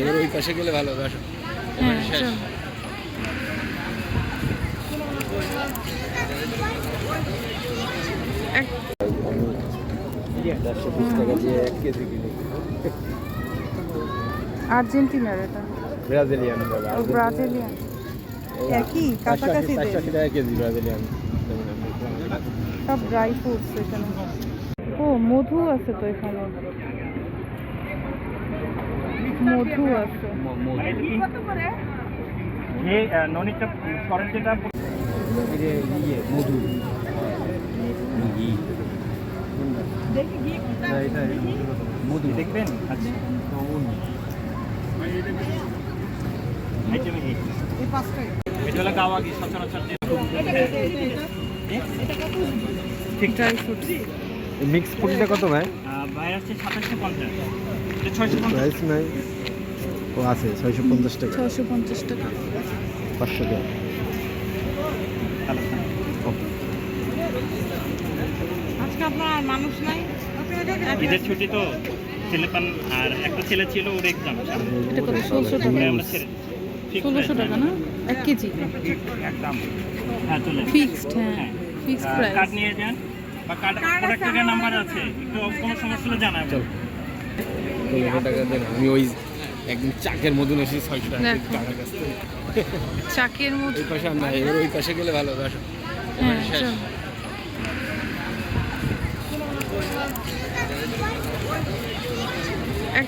এবার ওই পাশে গেলে ভালো হবে আসো। হ্যাঁ শেষ। আর্জেন্টিনার এটা। ব্রাজিলিয়ান বাবা ও ব্রাজিলিয়ান। একই কাছাকাছি টাকা কেজি ব্রাজিলিয়ান। সব ড্রাই ফ্রুটস এখানে। ও মধু আছে তো এখানে। মধু আছে। ননিটা যেটা ইয়ে মধু। ঘি মধু দেখবেন? আচ্ছা। এটা হলো গাওয়া ঘি সচরাচর যে ঠিক। ড্রাই ফ্রুটস মিক্স ফুডটা কত ভাই? বাইরে আছে সাতাশশো পঞ্চাশ। প্রাইস নাই। ও আছে ছয়শো পঞ্চাশ টাকা। ছশো পঞ্চাশ টাকা। পাঁচশো টাকা। আজকে আপনার মানুষ নাই। ঈদের ছুটি তো ছেলে পান আর একটা ছেলে ছিল ওর এক্সাম এটা কত? ষোলোশো টাকা। আমরা ছেড়ে ষোলোশো টাকা না? এক কেজি? একদম। হ্যাঁ চলে ফিক্সড হ্যাঁ। ফিক্সড কার্ড নিয়ে যান বা কার্ড প্রোডাক্টের নাম্বার আছে। একটু কোনো সমস্যা হলে জানাবেন। চল টাকা দেন। আমি ওই একদিন চাকের মতন এসে ছয়শো টাকা। টাকার কাছ থেকে। চাকের মতো ওই পাশে আমরা এবার ওই পাশে গেলে ভালো হবে আসো। হ্যাঁ এক